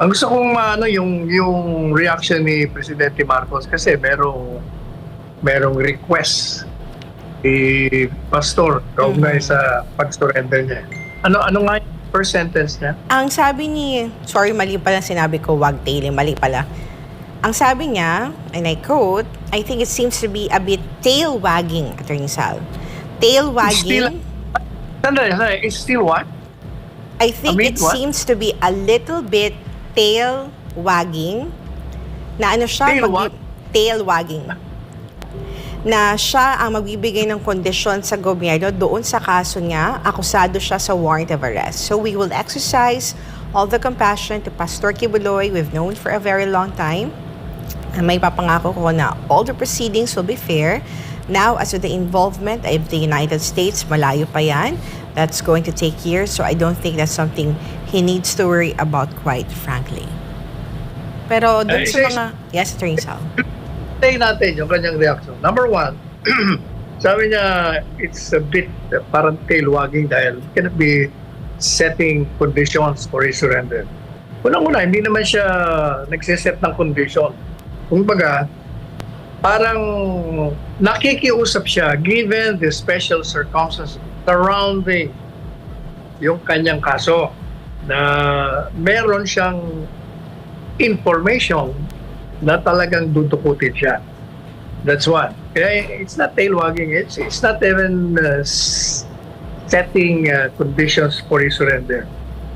Ang gusto kong ano yung yung reaction ni Presidente Marcos kasi merong merong request ni Pastor kaugnay Mhm. sa pag-surrender niya. Ano ano nga yung first sentence niya? Ang sabi ni, sorry mali pala sinabi ko, wag tailing, mali pala. Ang sabi niya, and I quote, I think it seems to be a bit tail wagging, Attorney Sal. Tail Still- wagging, Sandali, sandali. It's still what? I think bit it what? seems to be a little bit tail wagging. Na ano siya? Tail magbi- tail wagging. Na siya ang magbibigay ng kondisyon sa gobyerno doon sa kaso niya, akusado siya sa warrant of arrest. So we will exercise all the compassion to Pastor Kibuloy we've known for a very long time. And may papangako ko na all the proceedings will be fair. Now, as to the involvement of the United States, malayo pa yan. That's going to take years, so I don't think that's something he needs to worry about, quite frankly. Pero dun sa mga... Yes, Sal. Tayo natin yung kanyang reaction. Number one, sabi niya it's a bit uh, parang tail wagging dahil cannot be setting conditions for his surrender. Unang-una, hindi naman siya nagsiset ng condition. Kumbaga, parang nakikiusap siya given the special circumstances surrounding yung kanyang kaso na meron siyang information na talagang dudukutin siya. That's one. Kaya it's not tail wagging. It's, it's not even uh, setting uh, conditions for his surrender.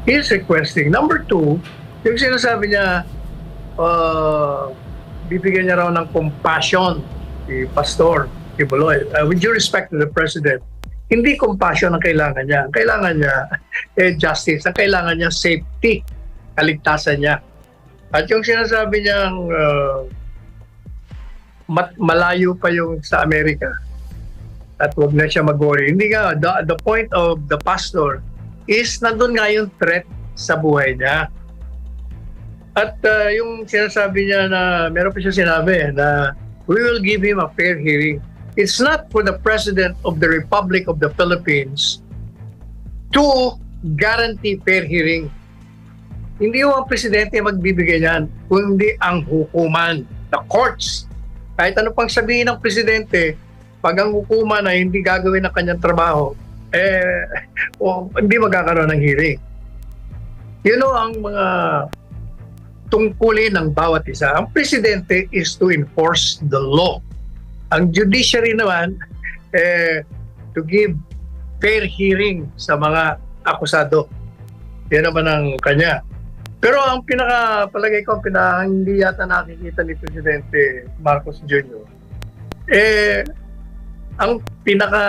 He's requesting. Number two, yung sinasabi niya, uh, bibigyan niya raw ng compassion si Pastor Kibuloy. Uh, with due respect to the President, hindi compassion ang kailangan niya. Ang kailangan niya, eh, justice. Ang kailangan niya, safety. Kaligtasan niya. At yung sinasabi niyang uh, mat- malayo pa yung sa Amerika at wag na siya mag-worry. Hindi nga, the, the point of the pastor is nandun nga yung threat sa buhay niya. At uh, yung sinasabi niya na, meron pa siya sinabi na we will give him a fair hearing. It's not for the President of the Republic of the Philippines to guarantee fair hearing. Hindi yung ang presidente magbibigay niyan, kundi ang hukuman, the courts. Kahit ano pang sabihin ng presidente, pag ang hukuman ay hindi gagawin ang kanyang trabaho, eh, o, hindi magkakaroon ng hearing. You know, ang mga tungkulin ng bawat isa. Ang presidente is to enforce the law. Ang judiciary naman, eh, to give fair hearing sa mga akusado. Yan naman ang kanya. Pero ang pinaka, palagay ko, ang pinaka, hindi yata nakikita ni Presidente Marcos Jr. Eh, ang pinaka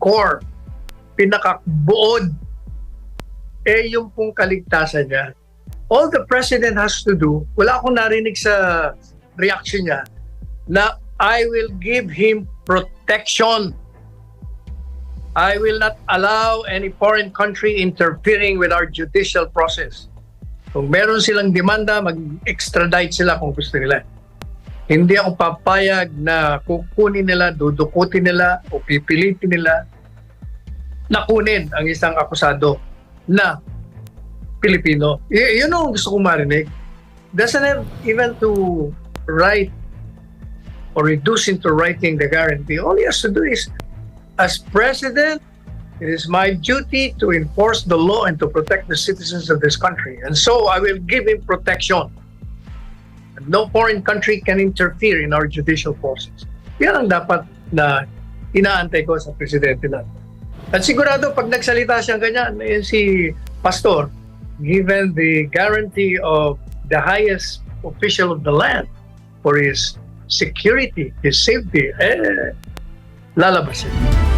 core, pinaka buod, eh yung pong kaligtasan niya. All the President has to do, wala akong narinig sa reaction niya, na I will give him protection I will not allow any foreign country interfering with our judicial process. Kung meron silang demanda, mag-extradite sila kung gusto nila. Hindi ako papayag na kukunin nila, dudukutin nila, o pipilitin nila na kunin ang isang akusado na Pilipino. Y- yun ang gusto kong marinig. Doesn't have even to write or reduce into writing the guarantee. All he has to do is as president, it is my duty to enforce the law and to protect the citizens of this country. And so I will give him protection. And no foreign country can interfere in our judicial process. Yan ang dapat na inaantay ko sa presidente natin. At sigurado pag nagsalita siyang ganyan, eh, si Pastor, given the guarantee of the highest official of the land for his security, his safety, eh, lalabas siya.